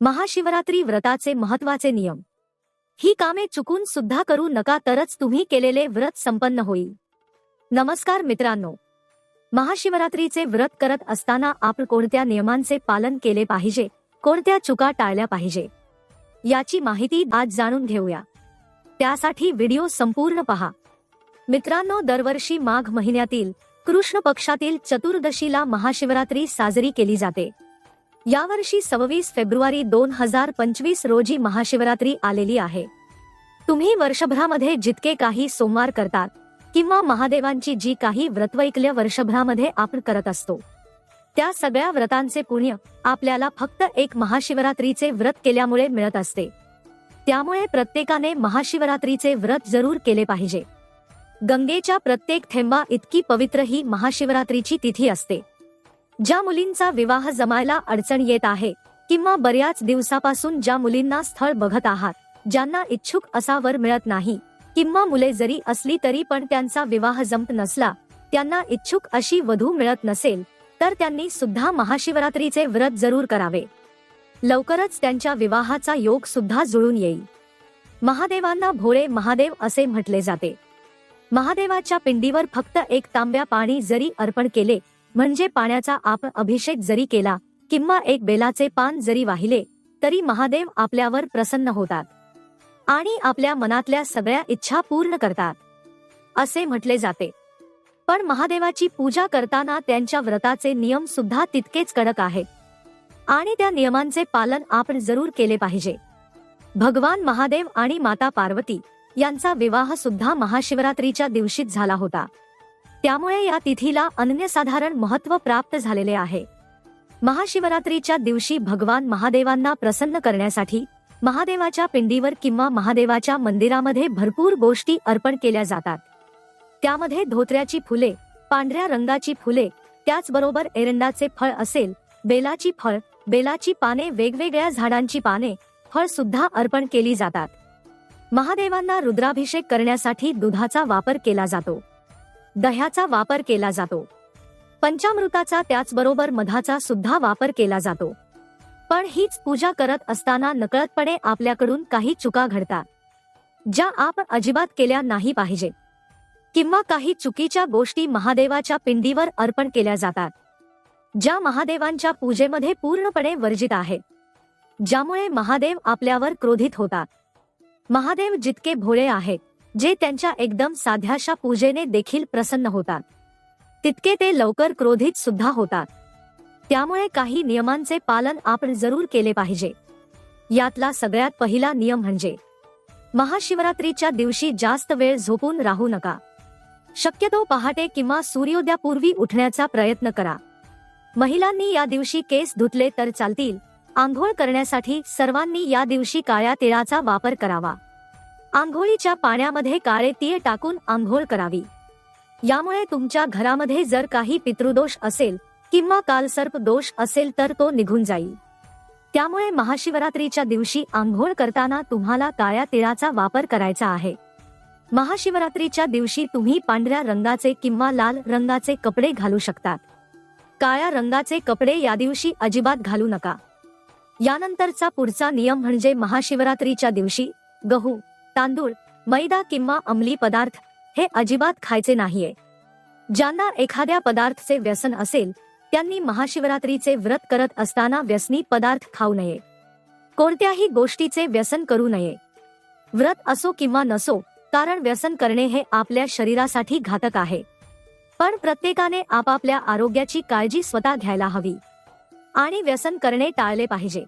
महाशिवरात्री व्रताचे महत्त्वाचे नियम. ही कामे चुकून सुद्धा करू नका तरच तुम्ही केलेले व्रत संपन्न होईल. नमस्कार मित्रांनो. महाशिवरात्रीचे व्रत करत असताना आपण कोणत्या नियमांचे पालन केले पाहिजे कोणत्या चुका टाळल्या पाहिजे याची माहिती आज जाणून घेऊया. त्यासाठी व्हिडिओ संपूर्ण पहा. मित्रांनो दरवर्षी माघ महिन्यातील कृष्ण पक्षातील चतुर्दशीला महाशिवरात्री साजरी केली जाते. यावर्षी सव्वीस फेब्रुवारी दोन हजार पंचवीस रोजी महाशिवरात्री आलेली आहे. तुम्ही वर्षभरामध्ये जितके काही सोमवार करतात किंवा महादेवांची जी काही व्रतवैकल्य वर्षभरामध्ये आपण करत असतो त्या सगळ्या व्रतांचे पुण्य आपल्याला फक्त एक महाशिवरात्रीचे व्रत केल्यामुळे मिळत असते. त्यामुळे प्रत्येकाने महाशिवरात्रीचे व्रत जरूर केले पाहिजे. गंगेच्या प्रत्येक थेंबा इतकी पवित्र ही महाशिवरात्रीची तिथी असते. ज्या मुलींचा विवाह जमायला अडचण येत आहे किंवा बऱ्याच दिवसापासून ज्या मुलींना स्थळ बघत आहात ज्यांना इच्छुक असा वर मिळत नाही किंवा मुले जरी असली तरी पण त्यांचा विवाह जमत नसला त्यांना इच्छुक अशी वधू मिळत नसेल तर त्यांनी सुद्धा महाशिवरात्रीचे व्रत जरूर करावे. लवकरच त्यांच्या विवाहाचा योग सुद्धा जुळून येईल. महादेवांना भोळे महादेव असे म्हटले जाते. महादेवाच्या पिंडीवर फक्त एक तांब्या पाणी जरी अर्पण केले म्हणजे पाण्याचा आप अभिषेक जरी केला किंवा एक बेलाचे पान जरी वाहिले तरी महादेव आपल्यावर प्रसन्न होतात. आणि आपल्या मनातल्या सगळ्या इच्छा पूर्ण करतात. असे म्हटले जाते. पण महादेवाची पूजा करताना त्यांच्या व्रताचे नियम सुद्धा तितकेच कडक आहेत. आणि त्या नियमांचे पालन आपण जरूर केले पाहिजे. भगवान महादेव आणि माता पार्वती यांचा विवाह सुद्धा महाशिवरात्रीच्या दिवशीच झाला होता. त्यामुळे या तिथीला अनन्यसाधारण महत्त्व प्राप्त झालेले आहे. महाशिवरात्रीच्या दिवशी भगवान महादेवांना प्रसन्न करण्यासाठी महादेवाच्या पिंडीवर किंवा महादेवाच्या मंदिरामध्ये भरपूर गोष्टी अर्पण केल्या जातात. त्यामध्ये धोत्र्याची फुले पांढऱ्या रंगाची फुले त्याचबरोबर एरंडाचे फळ असेल बेलाची फळ बेलाची पाने वेगवेगळ्या झाडांची पाने फळ सुद्धा अर्पण केली जातात. महादेवांना रुद्राभिषेक करण्यासाठी दुधाचा वापर केला जातो. दह्याचा वापर केला जातो. पंचामृताचा त्याचबरोबर मधाचा सुद्धा वापर केला जातो. पण हीच पूजा करत असताना नकळतपणे आपल्याकडून काही चुका घडतात. ज्या आपण अजिबात केल्या नाही पाहिजे. किंवा काही चुकीच्या गोष्टी महादेवाच्या पिंडीवर अर्पण केल्या जातात. ज्या महादेवांच्या पूजेमध्ये पूर्णपणे वर्जित आहेत ज्यामुळे महादेव आपल्यावर क्रोधित होतात. महादेव जितके भोळे आहेत जे त्यांच्या एकदम साध्याशा पूजेने देखील प्रसन्न होतात. तितके ते लवकर क्रोधित सुद्धा होतात. त्यामुळे काही नियमांचे पालन आपण जरूर केले पाहिजे. यातला सगळ्यात पहिला नियम म्हणजे महाशिवरात्रीच्या दिवशी जास्त वेळ झोपून राहू नका. शक्यतो पहाटे किंवा सूर्योदयापूर्वी उठण्याचा प्रयत्न करा. महिलांनी या दिवशी केस धुतले तर चालतील. आंघोळ करण्यासाठी सर्वांनी या दिवशी काळ्या तिळाचा वापर करावा. आंघोळीच्या पाण्यामध्ये काळे तीळ टाकून आंघोळ करावी. यामुळे तुमच्या घरामध्ये जर काही पितृदोष असेल किंवा कालसर्प दोष असेल तर तो निघून जाईल. त्यामुळे महाशिवरात्रीच्या दिवशी आंघोळ करताना तुम्हाला काळ्या तिळाचा वापर करायचा आहे. महाशिवरात्रीच्या दिवशी तुम्ही पांढऱ्या रंगाचे किंवा लाल रंगाचे कपडे घालू शकतात. काळ्या रंगाचे कपडे या दिवशी अजिबात घालू नका. यानंतरचा पुढचा नियम म्हणजे महाशिवरात्रीच्या दिवशी गहू तांदूळ मैदा किंवा अंमली पदार्थ हे अजिबात खायचे नाहीये. ज्यांना एखाद्या पदार्थचे व्यसन असेल त्यांनी महाशिवरात्रीचे व्रत करत असताना व्यसनी पदार्थ खाऊ नये. कोणत्याही गोष्टीचे व्यसन करू नये. व्रत असो किंवा नसो कारण व्यसन करणे हे आपल्या शरीरासाठी घातक आहे. पण प्रत्येकाने आपापल्या आरोग्याची काळजी स्वतः घ्यायला हवी. आणि व्यसन करणे टाळले पाहिजे.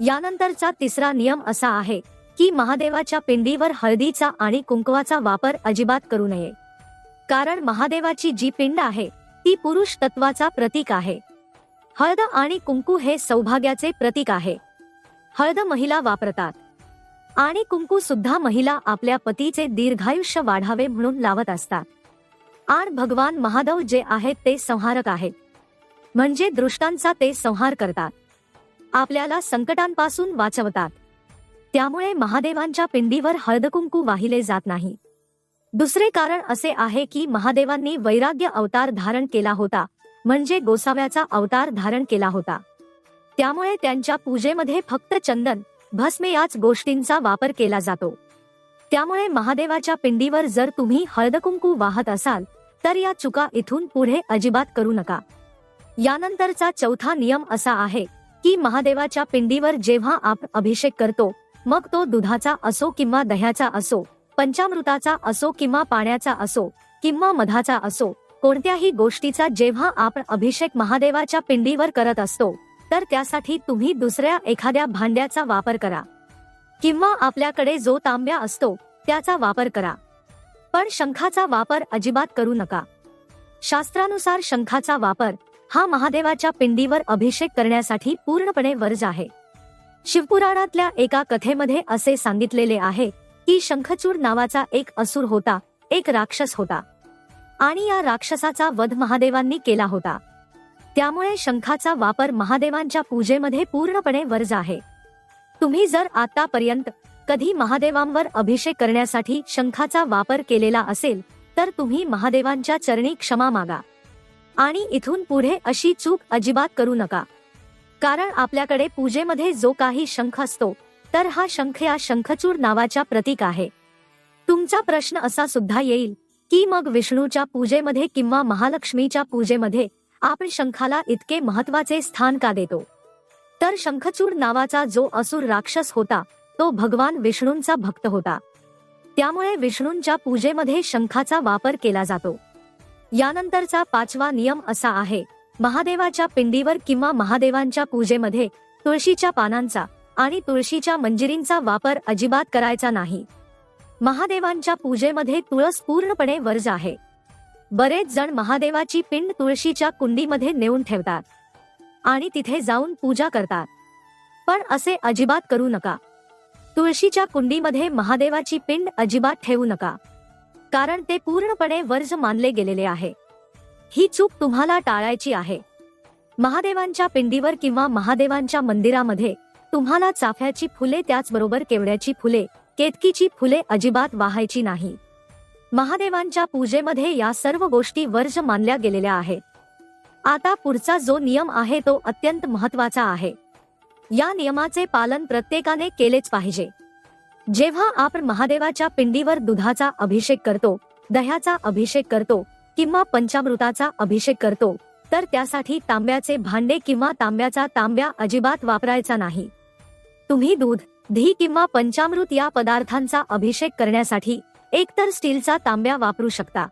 यानंतरचा तिसरा नियम असा आहे की महादेवाच्या पिंडीवर हळदीचा आणि कुंकवाचा वापर अजिबात करू नये. कारण महादेवाची जी पिंड आहे ती पुरुष तत्वाचा प्रतीक आहे. हळद आणि कुंकू हे सौभाग्याचे प्रतीक आहे. हळद महिला वापरतात. आणि कुंकू सुद्धा महिला आपल्या पतीचे दीर्घायुष्य वाढावे म्हणून लावत असतात. आणि भगवान महादेव जे आहेत ते संहारक आहेत. म्हणजे दृष्टांचा ते संहार करतात. आपल्याला संकटांपासून वाचवतात. त्यामुळे महादेवांच्या पिंडीवर हळदकुंकू वाहिले जात नाही. दुसरे कारण असे आहे की महादेवांनी वैराग्य अवतार धारण केला होता म्हणजे गोसाव्याचा अवतार धारण केला होता. त्यामुळे त्यांच्या पूजेमध्ये फक्त चंदन भस्मे याच गोष्टींचा वापर केला जातो. त्यामुळे महादेवाच्या पिंडीवर जर तुम्ही हळदकुंकू वाहत असाल तर या चुका इथून पुढे अजिबात करू नका. यानंतरचा चौथा नियम असा आहे की महादेवाच्या पिंडीवर जेव्हा आपण अभिषेक करतो मग तो दुधाचा असो किंवा दह्याचा असो पंचामृताचा असो किंवा पाण्याचा असो किंवा मधाचा असो कोणत्याही गोष्टीचा जेव्हा आपण अभिषेक महादेवाच्या पिंडीवर करत असतो तर त्यासाठी तुम्ही दुसऱ्या एखाद्या भांड्याचा वापर करा. किंवा आपल्याकडे जो तांब्या असतो त्याचा वापर करा. पण शंखाचा वापर अजिबात करू नका. शास्त्रानुसार शंखाचा वापर हा महादेवाच्या पिंडीवर अभिषेक करण्यासाठी पूर्णपणे वर्ज आहे. शिवपुराणातल्या एका कथेमध्ये असे सांगितलेले आहे की शंखचूर नावाचा एक असुर होता एक राक्षस होता. आणि या राक्षसाचा वध महादेवांनी केला होता. त्यामुळे शंखाचा वापर महादेवांच्या पूजेमध्ये पूर्णपणे वर्ज आहे. तुम्ही जर आतापर्यंत कधी महादेवांवर अभिषेक करण्यासाठी शंखाचा वापर केलेला असेल तर तुम्ही महादेवांच्या चरणी क्षमा मागा. आणि इथून पुढे अशी चूक अजिबात करू नका. कारण आपल्याकडे पूजेमध्ये जो काही शंख असतो तर हा शंख या शंखचूर नावाच्या प्रतीक आहे. तुमचा प्रश्न असा सुद्धा येईल की मग विष्णूच्या पूजेमध्ये किंवा महालक्ष्मीच्या पूजेमध्ये आपण शंखाला इतके महत्त्वाचे स्थान का देतो? तर शंखचूर नावाचा जो असुर राक्षस होता तो भगवान विष्णूंचा भक्त होता. त्यामुळे विष्णूंच्या पूजेमध्ये शंखाचा वापर केला जातो. यानंतरचा पाचवा नियम असा आहे महादेवाच्या पिंडीवर किंवा महादेवांच्या पूजेमध्ये तुळशीच्या पानांचा आणि तुळशीच्या मंजिरींचा वापर अजिबात करायचा नाही. महादेवांच्या पूजेमध्ये तुळस पूर्णपणे वर्ज आहे. बरेच जण महादेवाची पिंड तुळशीच्या कुंडीमध्ये नेऊन ठेवतात आणि तिथे जाऊन पूजा करतात. पण असे अजिबात करू नका. तुळशीच्या कुंडीमध्ये महादेवाची पिंड अजिबात ठेवू नका. कारण ते पूर्णपणे वर्ज मानले गेलेले आहे. ही चूक तुम्हाला टाळायची आहे. महादेवांच्या पिंडीवर किंवा महादेवांच्या मंदिरामध्ये तुम्हाला चाफ्याची फुले त्याचबरोबर केवड्याची फुले केतकीची फुले अजिबात वाहायची नाही. महादेवांच्या पूजेमध्ये या सर्व गोष्टी वर्ज मानल्या गेलेल्या आहेत. आता पुढचा जो नियम आहे तो अत्यंत महत्त्वाचा आहे. या नियमाचे पालन प्रत्येकाने केलेच पाहिजे. जेव्हा आपण महादेवाच्या पिंडीवर दुधाचा अभिषेक करतो दह्याचा अभिषेक करतो किंवा पंचामृताचा अभिषेक करतो तर त्यासाठी तांब्याचे भांडे किंवा तांब्याचा तांब्या अजिबात वापरायचा नाही. तुम्ही दूध धी किंवा पंचामृत या पदार्थांचा अभिषेक करण्यासाठी एकतर स्टीलचा तांब्या वापरू शकता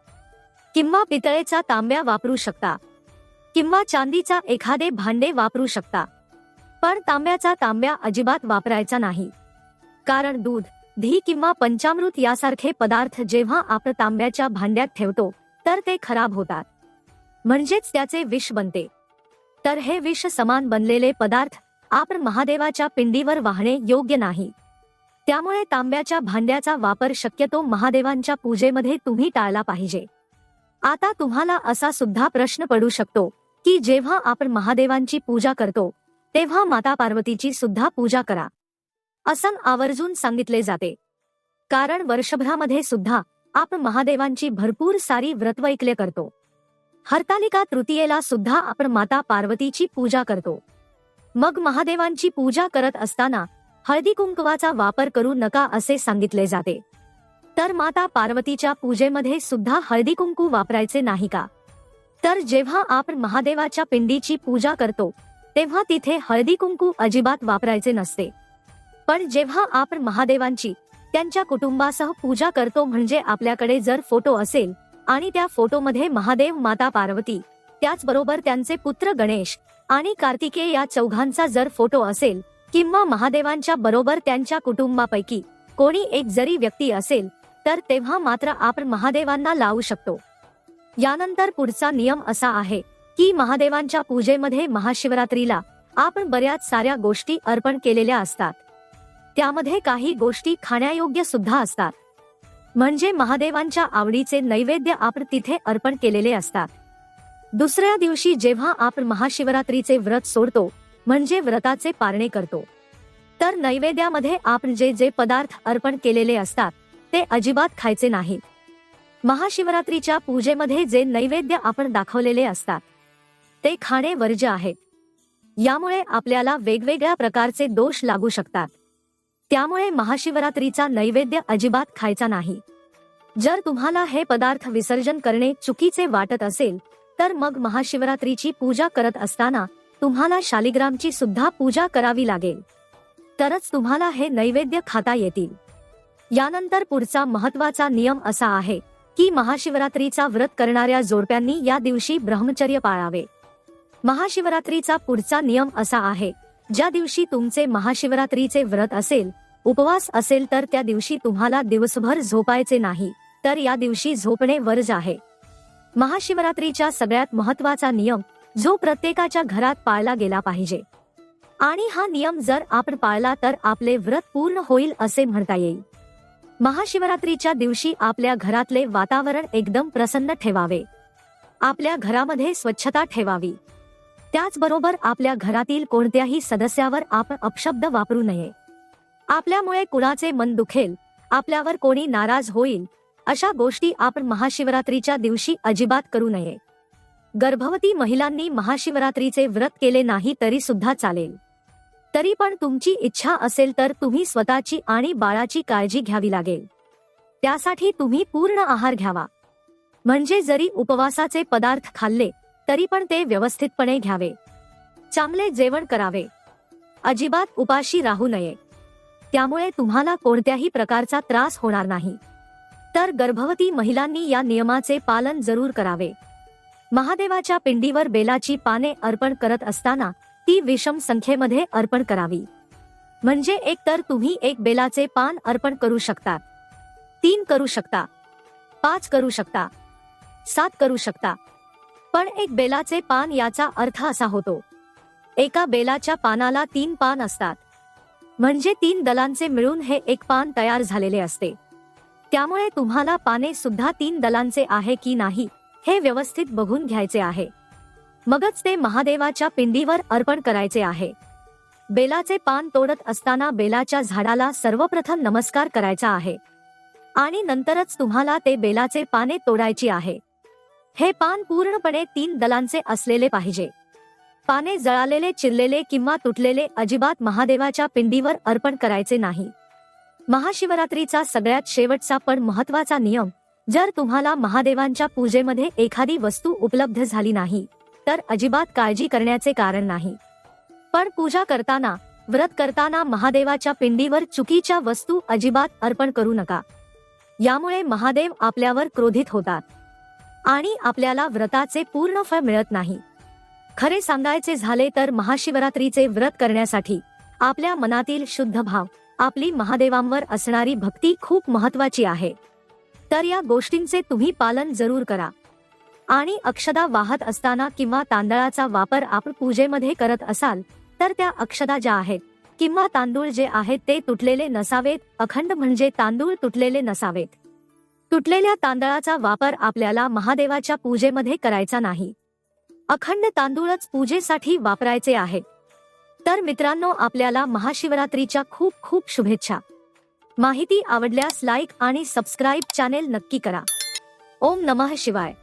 किंवा पितळेचा तांब्या वापरू शकता किंवा चांदीचा एखादे भांडे वापरू शकता. पण तांब्याचा तांब्या अजिबात वापरायचा नाही. कारण दूध धी किंवा पंचामृत यासारखे पदार्थ जेव्हा आपण तांब्याच्या भांड्यात ठेवतो तर ते खराब होतात. म्हणजेच त्याचे विष बनते. तर हे विष समान बनलेले पदार्थ आपण महादेवाच्या पिंडीवर वाहणे योग्य नाही. त्यामुळे तांब्याच्या भांड्याचा वापर शक्यतो महादेवांच्या पूजेमध्ये तुम्ही टाळला पाहिजे. आता तुम्हाला असा सुद्धा प्रश्न पडू शकतो की जेव्हा आपण महादेवांची पूजा करतो तेव्हा माता पार्वतीची सुद्धा पूजा करा. असं आवर्जून सांगितले जाते. कारण वर्षभरामध्ये सुद्धा आपण महादेवांची भरपूर सारी व्रतवैकल्य करतो. हरतालिका तृतीयेला सुद्धा आपण माता पार्वतीची पूजा करतो. मग महादेवांची पूजा करत असताना हळदी कुंकवाचा वापर करू नका असे सांगितले जाते. तर माता पार्वतीच्या पूजेमध्ये सुद्धा हळदी कुंकू वापरायचे नाही का? तर जेव्हा आपण महादेवाच्या पिंडीची पूजा करतो तेव्हा तिथे हळदी कुंकू अजिबात वापरायचे नसते. पण जेव्हा आपण महादेवांची त्यांच्या कुटुंबासह पूजा करतो म्हणजे आपल्याकडे जर फोटो असेल आणि त्या फोटोमध्ये महादेव माता पार्वती त्याचबरोबर त्यांचे पुत्र गणेश आणि कार्तिकेय या चौघांचा जर फोटो असेल किंवा महादेवांच्या बरोबर त्यांच्या कुटुंबापैकी कोणी एक जरी व्यक्ती असेल तर तेव्हा मात्र आपण महादेवांना लावू शकतो. यानंतर पुढचा नियम असा आहे की महादेवांच्या पूजेमध्ये महाशिवरात्रीला आपण बऱ्याच साऱ्या गोष्टी अर्पण केलेल्या असतात. त्यामध्ये काही गोष्टी खाण्यायोग्य सुद्धा असतात. म्हणजे महादेवांच्या आवडीचे नैवेद्य आपण तिथे अर्पण केलेले असतात. दुसऱ्या दिवशी जेव्हा आपण महाशिवरात्रीचे व्रत सोडतो म्हणजे व्रताचे पारणे करतो. तर नैवेद्यामध्ये आपण जे जे पदार्थ अर्पण केलेले असतात ते अजिबात खायचे नाहीत महाशिवरात्रीच्या पूजेमध्ये जे नैवेद्य आपण दाखवलेले असतात ते खाणे वर्ज्य आहेत. यामुळे आपल्याला वेगवेगळ्या प्रकारचे दोष लागू शकतात. त्यामुळे महाशिवरात्रीचा नैवेद्य अजिबात खायचा नाही. जर तुम्हाला हे पदार्थ विसर्जन करणे चुकीचे वाटत असेल तर मग महाशिवरात्रीची पूजा करत असताना तुम्हाला शालिग्रामची सुद्धा पूजा करावी लागेल. तरच तुम्हाला हे नैवेद्य खाता येतील. यानंतर पुढचा महत्त्वाचा नियम असा आहे की महाशिवरात्रीचा व्रत करणाऱ्या जोडप्यांनी या दिवशी ब्रह्मचर्य पाळावे. महाशिवरात्रीचा पुढचा नियम असा आहे ज्या दिवशी तुमचे महाशिवरात्रीचे व्रत असेल उपवास असेल तर त्या दिवशी तुम्हाला दिवसभर झोपायचे नाही तर या दिवशी झोपणे वर्ज आहे. महाशिवरात्रीच्या सगळ्यात महत्त्वाचा नियम जो प्रत्येकाच्या घरात पाळला गेला पाहिजे. आणि हा नियम जर आपण पाळला तर आपले व्रत पूर्ण होईल असे म्हणता येईल. महाशिवरात्रीच्या दिवशी आपल्या घरातले वातावरण एकदम प्रसन्न ठेवावे. आपल्या घरामध्ये स्वच्छता ठेवावी. त्याचबरोबर आपल्या घरातील कोणत्याही सदस्यावर आपण अपशब्द वापरू नये. आपल्यामुळे कुणाचे मन दुखेल आपल्यावर कोणी नाराज होईल अशा गोष्टी आपण महाशिवरात्रीच्या दिवशी अजिबात करू नये. गर्भवती महिलांनी महाशिवरात्रीचे व्रत केले नाही तरी सुद्धा चालेल. तरी पण तुमची इच्छा असेल तर तुम्ही स्वतःची आणि बाळाची काळजी घ्यावी लागेल. त्यासाठी तुम्ही पूर्ण आहार घ्यावा. म्हणजे जरी उपवासाचे पदार्थ खाल्ले तरी पण ते व्यवस्थितपणे घ्यावे. चांगले जेवण करावे. अजिबात उपाशी राहू नये. त्यामुळे तुम्हाला कोणत्याही प्रकारचा त्रास होणार नाही. तर गर्भवती महिलांनी या नियमाचे पालन जरूर करावे. महादेवाच्या पिंडीवर बेलाची पाने अर्पण करत असताना ती विषम संख्येमध्ये अर्पण करावी. म्हणजे एक तर तुम्ही एक बेलाचे पान अर्पण करू शकता. तीन करू शकता. पाच करू शकता. सात करू शकता. पण एक बेलाचे पान याचा अर्थ असा होतो. एका बेलाच्या पानाला तीन पान असतात. म्हणजे तीन दलांचे मिळून हे एक पान तयार झालेले असते. त्यामुळे तुम्हाला पाने सुद्धा तीन दलांचे आहे की नाही हे व्यवस्थित बघून घ्यायचे आहे. मगच ते महादेवाच्या पिंडीवर अर्पण करायचे आहे. बेलाचे पान तोडत असताना बेलाच्या झाडाला सर्वप्रथम नमस्कार करायचा आहे. आणि नंतरच तुम्हाला ते बेलाचे पाने तोडायची आहे. हे पान पूर्णपणे तीन दलांचे असलेले पाहिजे. पाने जळालेले चिरलेले किंवा तुटलेले अजिबात महादेवाच्या पिंडीवर अर्पण करायचे नाही. महाशिवरात्रीचा सगळ्यात शेवटचा पण महत्त्वाचा नियम जर तुम्हाला महादेवांच्या पूजेमध्ये एखादी वस्तू उपलब्ध झाली नाही तर अजिबात काळजी करण्याचे कारण नाही. पण पूजा करताना व्रत करताना महादेवाच्या पिंडीवर चुकीच्या वस्तू अजिबात अर्पण करू नका. यामुळे महादेव आपल्यावर क्रोधित होतात. आणि आपल्याला व्रताचे पूर्ण फळ मिळत नाही. खरे सांगायचे झाले तर महाशिवरात्रीचे व्रत करण्यासाठी आपल्या मनातील शुद्ध भाव आपली महादेवांवर असणारी भक्ती खूप महत्वाची आहे. तर या गोष्टींचे तुम्ही पालन जरूर करा. आणि अक्षदा वाहत असताना किंवा तांदळाचा वापर आपण पूजेमध्ये करत असाल तर त्या अक्षदा ज्या आहेत किंवा तांदूळ जे आहेत ते तुटलेले नसावेत अखंड म्हणजे तांदूळ तुटलेले नसावेत. तुटलेल्या तांदळाचा वापर आपल्याला महादेवाच्या पूजेमध्ये करायचा नाही. अखंड तांदूळच पूजेसाठी वापरायचे आहे. तर मित्रांनो आपल्याला महाशिवरात्रीच्या खूप खूप शुभेच्छा. माहिती आवडल्यास लाईक आणि सबस्क्राईब चॅनेल नक्की करा. ओम नमः शिवाय.